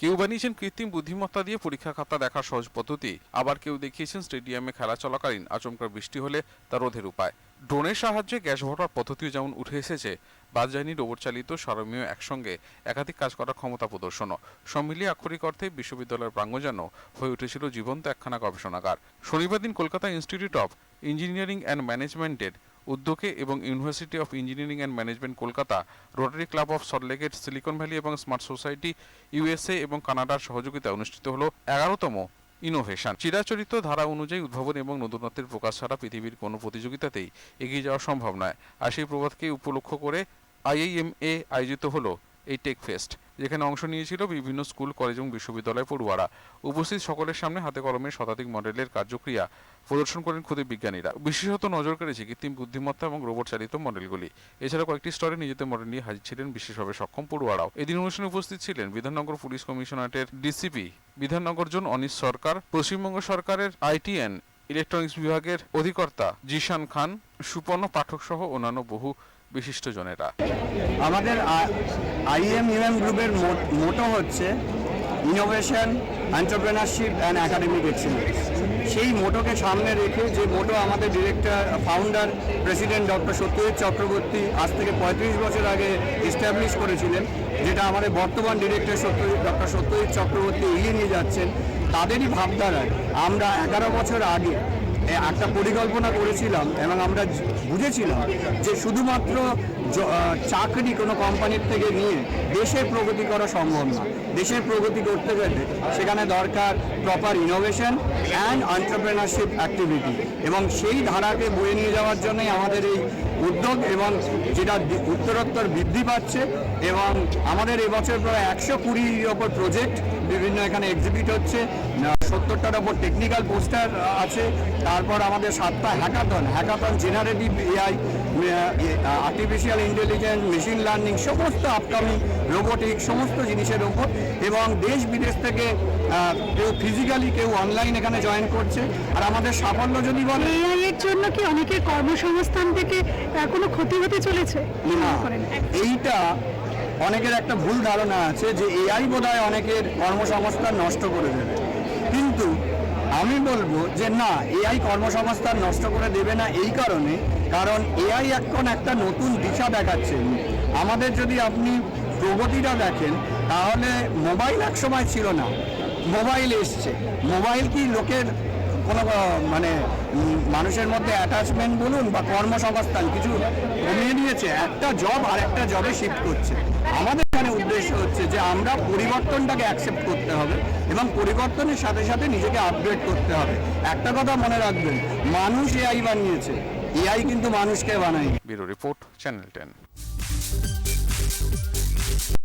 কেউ বানিয়েছেন কৃত্রিম বুদ্ধিমত্তা দিয়ে পরীক্ষা খাতা দেখার সহজ পদ্ধতি। আবার কেউ দেখিয়েছেন স্টেডিয়ামে খেলা চলাকালীন আচমকা বৃষ্টি হলে তা রোধের উপায়। ড্রোনের সাহায্যে গ্যাস ভরার পদ্ধতিও যেমন উঠে এসেছে যায়নি রোবট চালিত সারমীয় একসঙ্গে একাধিক কাজ করার ক্ষমতা প্রদর্শনও। সব মিলিয়ে আক্ষরিক অর্থে বিশ্ববিদ্যালয়ের প্রাঙ্গণ যেন হয়ে উঠেছিল জীবন্ত একখানা গবেষণাগার। শনিবার দিন Kolkata institute of engineering and ম্যানেজমেন্টের উদ্যোগে এবং university of engineering and management Kolkata rotary club of সল্টলেকের সিলিকন ভ্যালি এবং স্মার্ট সোসাইটি ইউএসএ এবং কানাডার সহযোগিতায় অনুষ্ঠিত হল এগারোতম ইনোভেশন চিরাচরিত ধারা অনুযায়ী উদ্ভাবন এবং নতুনত্বের প্রকাশ ছাড়া পৃথিবীর কোনো প্রতিযোগিতাতেই এগিয়ে যাওয়া সম্ভব নয়। আর সেই প্রবাদকে উপলক্ষ করে আইআইএমএ আয়োজিত হলো এই টেক ফেস্ট যেখানে অংশ নিয়েছিল বিভিন্ন স্কুল, কলেজ এবং বিশ্ববিদ্যালয় পড়ুয়ারা। উপস্থিত সকলের সামনে হাতে কলমে শতাধিক মডেলের কার্যক্রিয়া প্রদর্শন করেন ক্ষুদে বিজ্ঞানীরা। বিশেষত নজর কেড়েছে কৃত্রিম বুদ্ধিমত্তা এবং রোবট চালিত মডেলগুলি। এছাড়া কয়েকটি স্তরে নিজেদের মডেল নিয়ে হাজির ছিলেন বিশেষভাবে সক্ষম পড়ুয়ারাও। এদিন অনুষ্ঠানে উপস্থিত ছিলেন বিধাননগর পুলিশ কমিশনারেটের ডিসিপি বিধাননগর জোন অনিশ সরকার, পশ্চিমবঙ্গ সরকারের আইটিএন ইলেকট্রনিক্স বিভাগের অধিকর্তা জিশান খান, সুপর্ণ পাঠক সহ অন্যান্য বহু বিশিষ্টজনেরা আমাদের আইএম ইউএম গ্রুপের মোটো হচ্ছে innovation entrepreneurship and academic excellence সেই মোটোকে সামনে রেখে যে মোটো আমাদের director founder president doctor Satyajit Chakraborty আজ থেকে পঁয়ত্রিশ বছর আগে এস্টাবলিশ করেছিলেন, যেটা আমাদের বর্তমান ডিরেক্টর সত্যজিৎ ডক্টর সত্যজিৎ চক্রবর্তী এগিয়ে নিয়ে যাচ্ছেন। তাদেরই ভাবধারায় আমরা এগারো বছর আগে একটা পরিকল্পনা করেছিলাম এবং আমরা বুঝেছিলাম যে শুধুমাত্র চাকরি কোনো কোম্পানির থেকে নিয়ে দেশের প্রগতি করা সম্ভব না। দেশের প্রগতি করতে গেলে সেখানে দরকার proper innovation and entrepreneurship activity এবং সেই ধারাকে বয়ে নিয়ে যাওয়ার জন্যই আমাদের এই উদ্যোগ এবং যেটা উত্তরোত্তর বৃদ্ধি পাচ্ছে এবং আমাদের এবছর প্রায় একশো কুড়ির ওপর প্রজেক্ট বিভিন্ন এখানে এক্সিবিট হচ্ছে। সত্তরটার ওপর টেকনিক্যাল পোস্টার আছে। তারপর আমাদের সাতটা hackathon hackathon generative AI artificial intelligence machine learning সমস্ত আপকামিং রোবোটিক সমস্ত জিনিসের ওপর। এবং দেশ বিদেশ থেকে কেউ ফিজিক্যালি কেউ অনলাইন এখানে জয়েন করছে। আর আমাদের সাফল্য যদি বলে এআই এর জন্য কি অনেকের কর্মসংস্থান থেকে কোনো ক্ষতি হতে চলেছে? না। এইটা অনেকের একটা ভুল ধারণা আছে যে এআই বোধহয় অনেকের কর্মসংস্থান নষ্ট করে দেবে। কিন্তু আমি বলব যে না এআই কর্মসংস্থান নষ্ট করে দেবে না এই কারণে, কারণ এআই এখন একটা নতুন দিশা দেখাচ্ছে। আমাদের যদি আপনি প্রগতিটা দেখেন, তাহলে মোবাইল এক সময় ছিল না। মোবাইল এসছে। মোবাইল কি লোকের কোনো মানে মানুষের মধ্যে অ্যাটাচমেন্ট বলুন বা কর্মসংস্থান কিছু কমিয়ে দিয়েছে? একটা জব আর একটা জবে শিফট করছে। আমাদের হচ্ছে যে আমরা পরিবর্তনটাকে অ্যাকসেপ্ট করতে হবে এবং পরিবর্তনের সাথে সাথে নিজেকে আপগ্রেড করতে হবে। একটা কথা মনে রাখবেন, মানুষ এআই বানিয়েছে। এআই কিন্তু মানুষকে বানায় ব্যুরো রিপোর্ট, চ্যানেল টেন।